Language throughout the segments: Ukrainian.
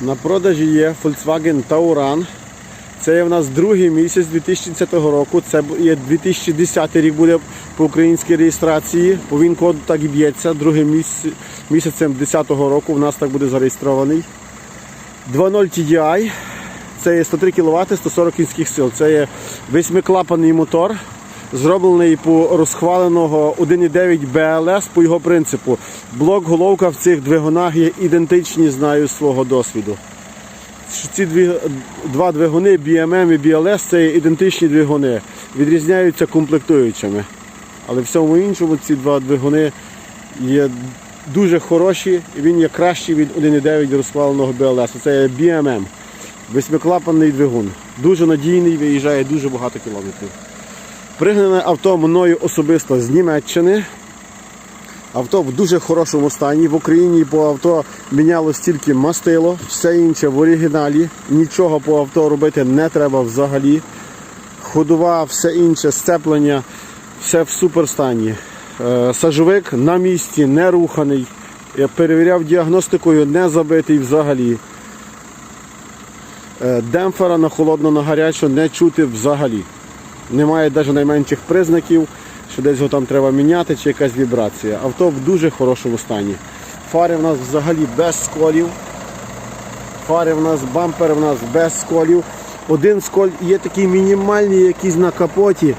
На продажі є Volkswagen Tauran. Це є в нас другий місяць 2010 року. Це є 2010 рік буде по українській реєстрації. По ВІН-коду так і б'ється. Другим місяцем 2010 року в нас так буде зареєстрований. 2.0 TDI. Це є 103 кВт, 140 кінських сил. Це є восьмиклапаний мотор, зроблений по розхваленого 1.9 BLS по його принципу. Блок головка в цих двигунах є ідентичні, знаю свого досвіду. Ці дві, два двигуни BMM і BLS це ідентичні двигуни, відрізняються комплектуючими. Але в всьому іншому ці два двигуни є дуже хороші, і він є кращий від 1.9 розхваленого BLS. Це BMM. Восьмиклапанний двигун. Дуже надійний, виїжджає дуже багато кілометрів. Пригнане авто мною особисто з Німеччини. Авто в дуже хорошому стані. В Україні по авто мінялось тільки мастило, все інше в оригіналі. Нічого по авто робити не треба взагалі. Ходова, все інше, сцеплення, все в суперстані. Е, Сажовик на місці, не руханий. Я перевіряв діагностикою, не забитий взагалі. Е, Демпфера на холодно, на гарячу не чути взагалі. Немає навіть найменших признаків, що десь його там треба міняти чи якась вібрація. Авто в дуже хорошому стані. Фари в нас взагалі без сколів. Фари в нас, бампер в нас без сколів. Один сколь є такий мінімальний, якийсь на капоті.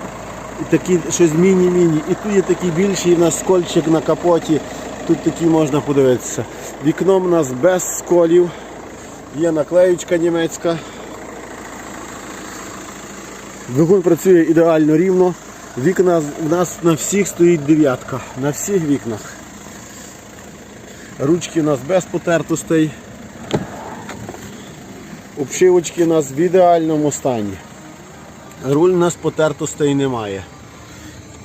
І такий щось міні-міні. І тут є такий більший в нас скольчик на капоті. Тут такий можна подивитися. Вікно в нас без сколів. Є наклеючка німецька. Двигун працює ідеально рівно. Вікна в нас на всіх стоїть дев'ятка. На всіх вікнах. Ручки у нас без потертостей. Обшивочки у нас в ідеальному стані. Руль у нас потертостей немає.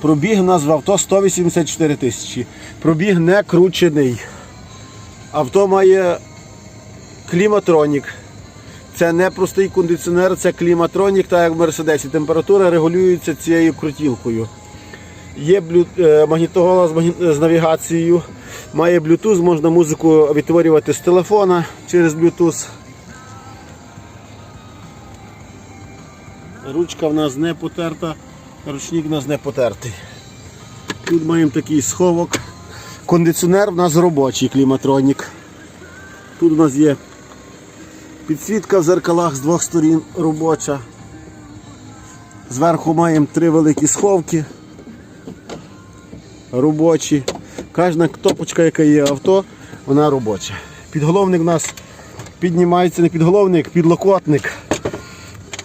Пробіг у нас в авто 184 тисячі. Пробіг не кручений. Авто має кліматронік. Це не простий кондиціонер, це кліматронік, так як в Мерседесі. Температура регулюється цією крутілкою. Є е, магнітоголос з магні- з навігацією, має Bluetooth, можна музику відтворювати з телефона через Bluetooth. Ручка в нас не потерта, ручник в нас не потертий. Тут маємо такий сховок. Кондиціонер в нас робочий кліматронік. Тут у нас є підсвітка в зеркалах з двох сторін робоча. Зверху маємо три великі сховки. Робочі. Кожна кнопочка, яка є авто, вона робоча. Підголовник у нас піднімається не підголовник, підлокотник.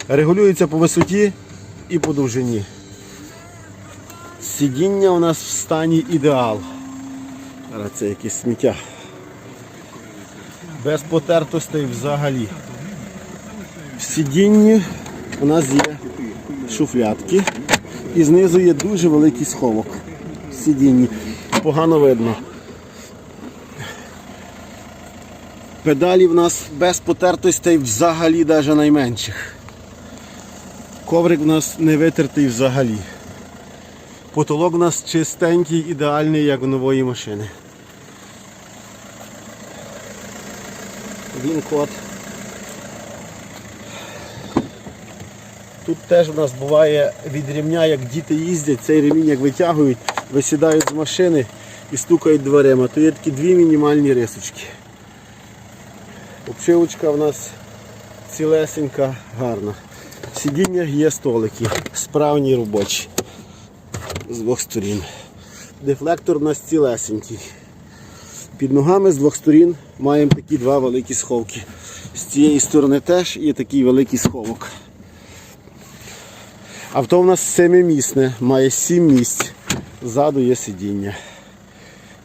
Регулюється по висоті і по довжині. Сидіння у нас в стані ідеал. Зараз це якесь сміття. Без потертостей взагалі. В сидінні у нас є шуфлятки і знизу є дуже великий сховок. В сидінні. Погано видно. Педалі в нас без потертостей взагалі навіть найменших. Коврик у нас не витертий взагалі. Потолок у нас чистенький, ідеальний, як у нової машини. Він. Тут теж у нас буває від рівня, як діти їздять, цей ремінь як витягують, висідають з машини і стукають дверима. То є такі дві мінімальні рисочки. Обшивочка в нас цілесенька, гарна. Сидіння є столики, справні робочі з двох сторін. Дефлектор у нас цілесенький. Під ногами з двох сторін маємо такі два великі сховки. З цієї сторони теж є такий великий сховок. Авто у нас семимісне, має сім місць. Ззаду є сидіння.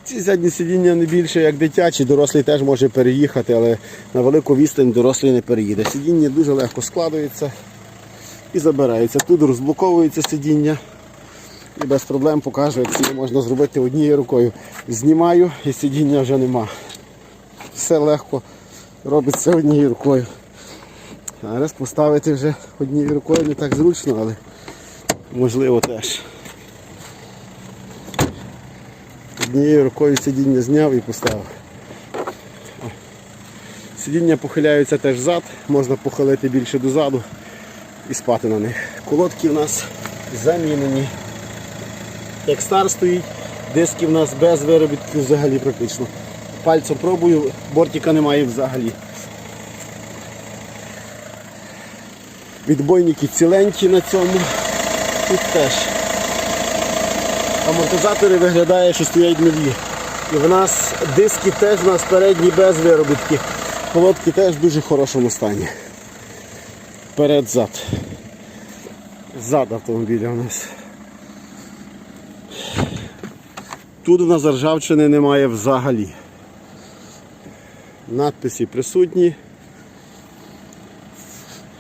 Ці задні сидіння не більше як дитячі, дорослий теж може переїхати, але на велику відстань дорослий не переїде. Сидіння дуже легко складується і забирається. Тут розблоковується сидіння і без проблем покажу, як це можна зробити однією рукою. Знімаю і сидіння вже нема. Все легко робиться однією рукою. Зараз поставити вже однією рукою не так зручно, але можливо теж. Однією рукою сидіння зняв і поставив. Сидіння похиляються теж зад, можна похилити більше дозаду і спати на них. Колодки в нас замінені. Як стар стоїть, диски в нас без виробітку взагалі практично. Пальцем пробую, бортика немає взагалі. Відбойники ціленькі на цьому. Тут теж. Амортизатори виглядає, що стоять нові. І в нас диски теж у нас передні без виробітки. Колодки теж в дуже хорошому стані. Перед-зад. Зад автомобіля у нас. Тут у нас ржавчини немає взагалі. Надписи присутні.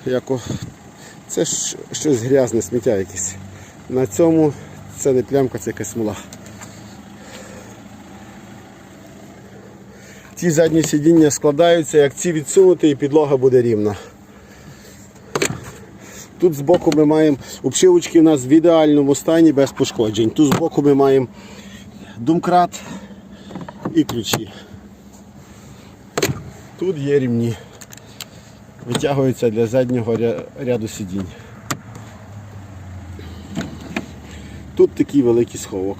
Яко... Це ж щось грязне, сміття якесь. На цьому це не плямка, це якась смола. Ті задні сидіння складаються, як ці відсунути і підлога буде рівна. Тут збоку ми маємо обшивочки у нас в ідеальному стані без пошкоджень. Тут збоку ми маємо думкрат і ключі. Тут є рівні. Витягуються для заднього ряду сидінь. Тут такий великий сховок.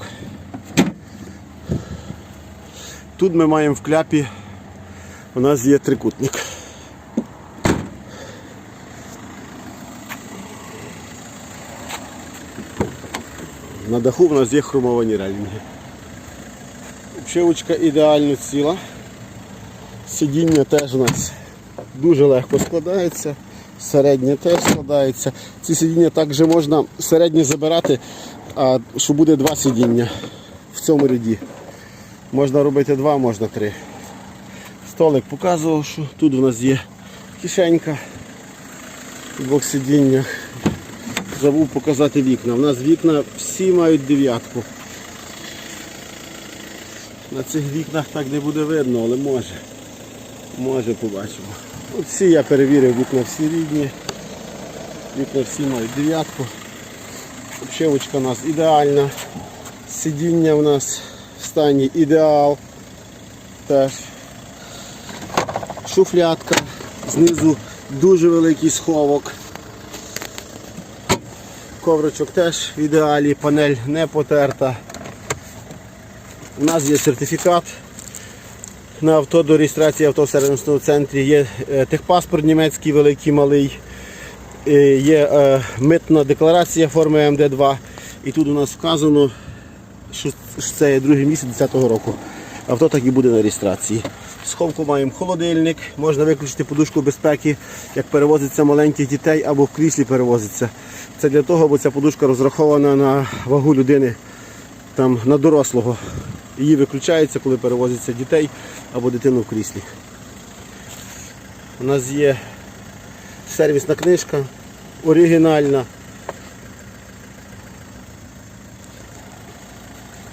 Тут ми маємо в кляпі, у нас є трикутник. На даху в нас є хромовані релінги. Обшивочка ідеально ціла. Сидіння теж у нас дуже легко складається. Середнє теж складається. Ці сидіння також можна середнє забирати, а що буде два сидіння в цьому ряді. Можна робити два, можна три. Столик показував, що тут у нас є кишенька в двох сидіннях. Забув показати вікна. У нас вікна всі мають дев'ятку. На цих вікнах так не буде видно, але може. Може побачимо. От всі я перевірив, вікна всі рідні. Вікна всі мають дев'ятку. Обшивочка у нас ідеальна. Сидіння у нас в стані ідеал. Теж. Шуфлятка. Знизу дуже великий сховок. Ковричок теж в ідеалі, панель не потерта. У нас є сертифікат на авто до реєстрації авто в сервісному центрі. Є е, техпаспорт німецький великий, малий. Е, Є е, митна декларація форми МД2. І тут у нас вказано, що це є другий місяць 10-го року. Авто так і буде на реєстрації. Сховку маємо холодильник, можна виключити подушку безпеки, як перевозиться маленьких дітей або в кріслі перевозиться. Це для того, бо ця подушка розрахована на вагу людини там, на дорослого. Її виключається, коли перевозиться дітей або дитину в кріслі. У нас є сервісна книжка, оригінальна.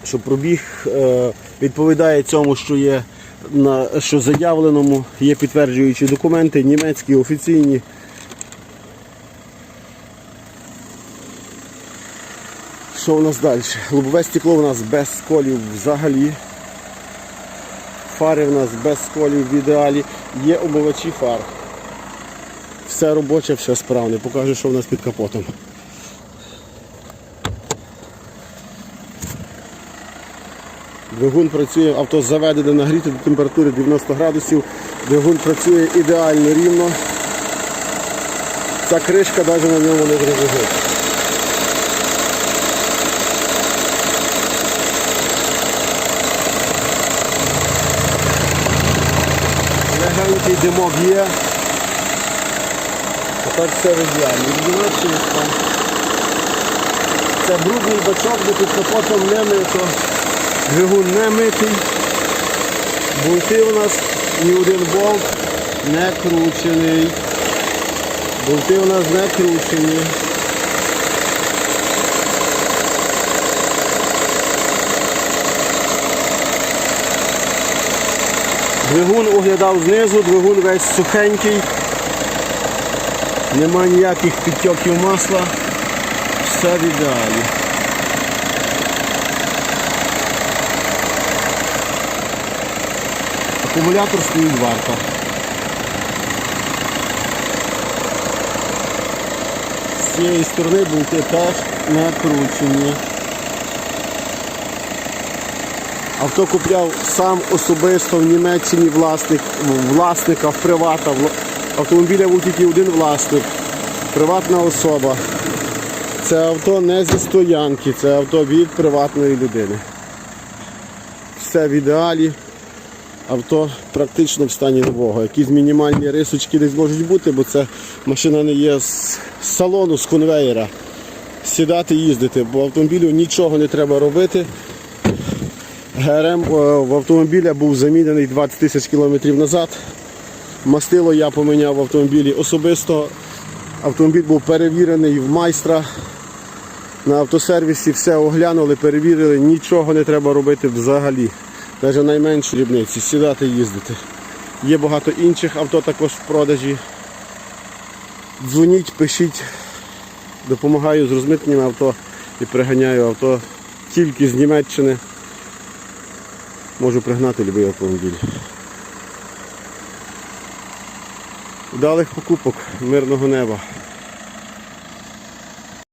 Що пробіг е, відповідає цьому, що є на що заявленому, є підтверджуючі документи, німецькі, офіційні. Що у нас далі? Лобове стекло у нас без сколів взагалі. Фари у нас без сколів в ідеалі. Є омивачі фар. Все робоче, все справне. Покажу, що у нас під капотом. Двигун працює, авто заведене нагріти до температури 90 градусів. Двигун працює ідеально рівно. Ця кришка навіть на ньому не дрожить. Легенький димок є. Так все ідеалі. Це брудний бачок, де під капотом не мито. Двигун не митий. Болти у нас ні один болт не кручений. Болти у нас не кручені. Двигун оглядав знизу, двигун весь сухенький, нема ніяких підтьоків масла, все в ідеалі. Акумулятор стоїть варто. З цієї сторони болти теж накручені. Авто купляв сам особисто в Німеччині власник, власника в привата. Автомобіля був тільки один власник, приватна особа. Це авто не зі стоянки, це авто від приватної людини. Все в ідеалі. Авто практично в стані нового. Якісь мінімальні рисочки десь можуть бути, бо це машина не є з салону, з конвеєра. Сідати, їздити, бо автомобілю нічого не треба робити. ГРМ е, в автомобіля був замінений 20 тисяч кілометрів назад. Мастило я поміняв в автомобілі особисто. Автомобіль був перевірений в майстра. На автосервісі все оглянули, перевірили, нічого не треба робити взагалі. Навіть найменші дрібниці, сідати їздити. Є багато інших авто також в продажі. Дзвоніть, пишіть, допомагаю з розмитненням авто і приганяю авто тільки з Німеччини. Можу пригнати будь-який автомобіль. Вдалих покупок, мирного неба.